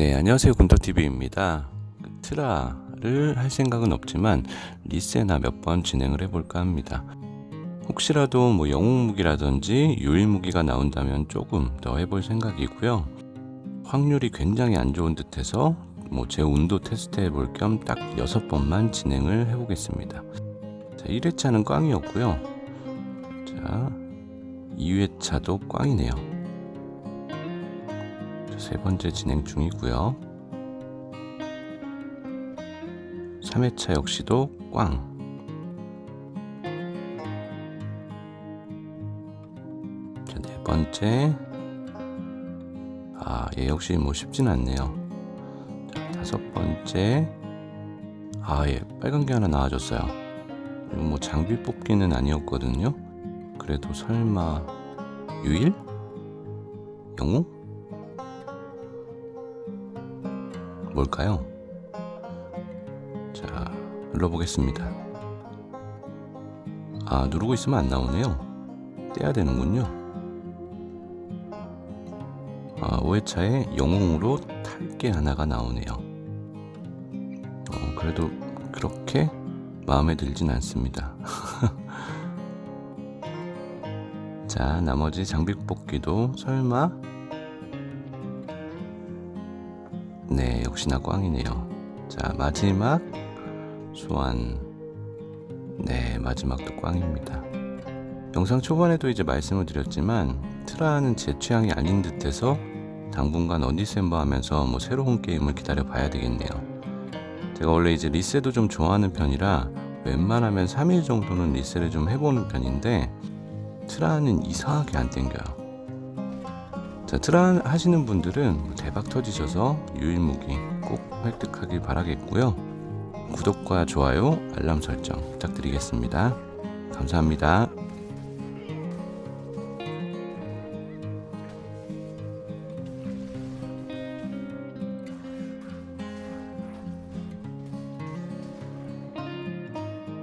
네, 안녕하세요. 군터TV입니다. 트라를 할 생각은 없지만 리세나 몇 번 진행을 해볼까 합니다. 혹시라도 뭐 영웅 무기라든지 유일 무기가 나온다면 조금 더 해볼 생각이고요. 확률이 굉장히 안 좋은 듯해서 뭐 제 운도 테스트 해볼 겸딱 여섯 번만 진행을 해보겠습니다. 자, 1회차는 꽝이었고요. 자, 2회차도 꽝이네요. 자, 세 번째 진행 중이고요. 3회차 역시도 꽝. 자, 네 번째. 아, 얘 역시 뭐 쉽진 않네요. 자, 다섯 번째. 아, 예, 빨간 게 하나 나와줬어요. 이거 뭐 장비 뽑기는 아니었거든요. 그래도 설마 유일? 영웅? 뭘까요? 자, 눌러보겠습니다. 아, 누르고 있으면 안 나오네요. 떼야 되는군요. 아, 5회차에 영웅으로 탈게 하나가 나오네요. 어, 그래도 그렇게 마음에 들진 않습니다. 자, 나머지 장비 뽑기도 설마 네, 역시나 꽝이네요. 자, 마지막 소환. 네, 마지막도 꽝입니다. 영상 초반에도 이제 말씀을 드렸지만 트라는 제 취향이 아닌 듯해서 당분간 어디셈버 하면서 뭐 새로운 게임을 기다려 봐야 되겠네요. 제가 원래 이제 리세도 좀 좋아하는 편이라 웬만하면 3일 정도는 리세를 좀 해보는 편인데 트라는 이상하게 안 땡겨요. 자, 트라 하시는 분들은 뭐 대박 터지셔서 유일무기 꼭 획득하길 바라겠고요. 구독과 좋아요, 알람 설정 부탁드리겠습니다. 감사합니다.